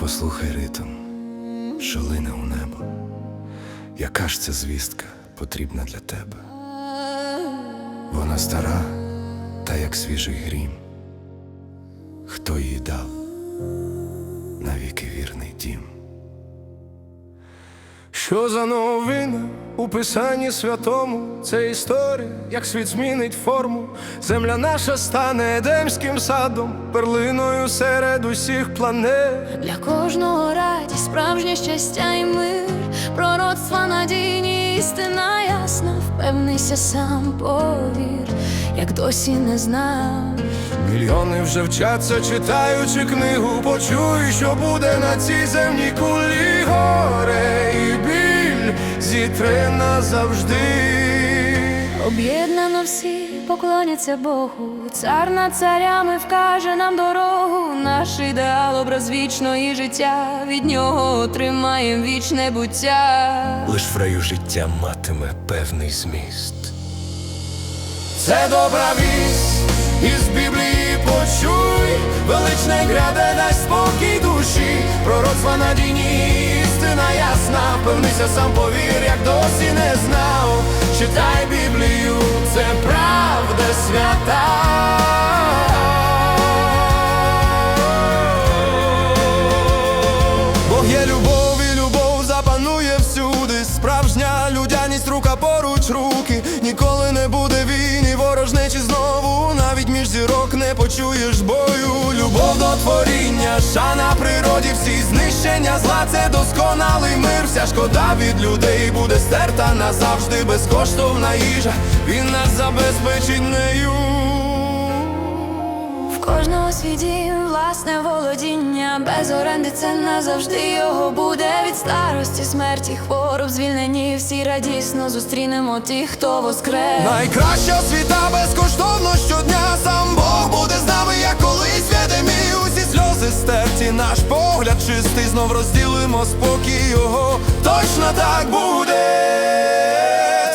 Послухай ритм, що лине у небо. Яка ж ця звістка потрібна для тебе? Вона стара, та як свіжий грім. Хто їй дав навіки вірний дім? Що за новина у писанні святому? Це історія, як світ змінить форму. Земля наша стане едемським садом, перлиною серед усіх планет. Для кожного радість, справжнє щастя і мир, пророцтва надійні, істина ясна, впевнися сам, повір, як досі не знав. Мільйони вже вчаться, читаючи книгу, почуй, що буде на цій земній кулі горе зітре назавжди. Об'єднано всі поклоняться Богу, цар над царями вкаже нам дорогу, наш ідеал образ вічної життя, від нього отримаєм вічне буття. Лиш в раю життя матиме певний зміст. Це добра вість, із Біблії почуй, величне гряде дасть спокій душі, пророцтва надійні, істина ясна, певнися сам повір, як досі не знав. Читай Біблію, це правда свята. Бог є любов і любов запанує всюди. Справжня людяність, рука поруч руки. Ніколи не буде війни, ворожнечі знову. Навіть між зірок не почуєш творіння, шана природі, всі знищення зла, це досконалий мир. Вся шкода від людей буде стерта назавжди безкоштовна їжа. Він нас забезпечить нею. В кожного свій дім, власне володіння, без оренди це назавжди його буде від старості, смерті, хвороб, звільнені. Всі радісно зустрінемо тих, хто воскрес. Найкраща світа безкоштовно щодня сам Бог буде з нами, як сльози стерті, наш погляд чистий, знов розділимо спокій його. Точно так буде.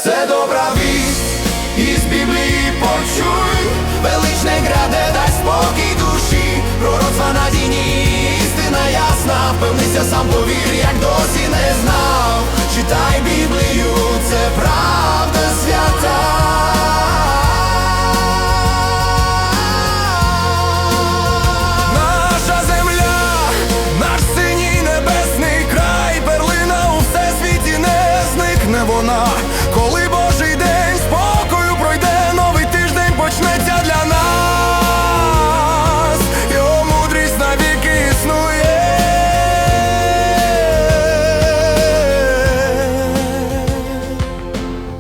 Це добра вість, із Біблії почуй, величне граде дай спокій душі, пророцтва надійні, істина ясна, впевнися сам повір, як досі не знав. Читай Біблію, це правда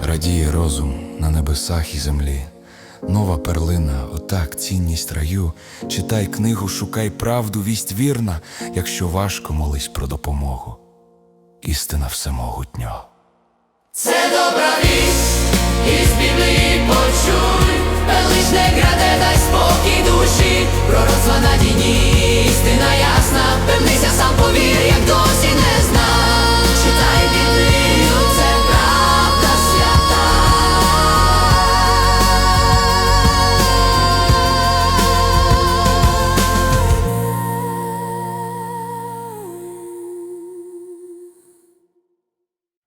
Радіє розум на небесах і землі. Нова перлина, отак, цінність раю. Читай книгу, шукай правду, вість вірна, якщо важко молись про допомогу. Істина всемогутнього.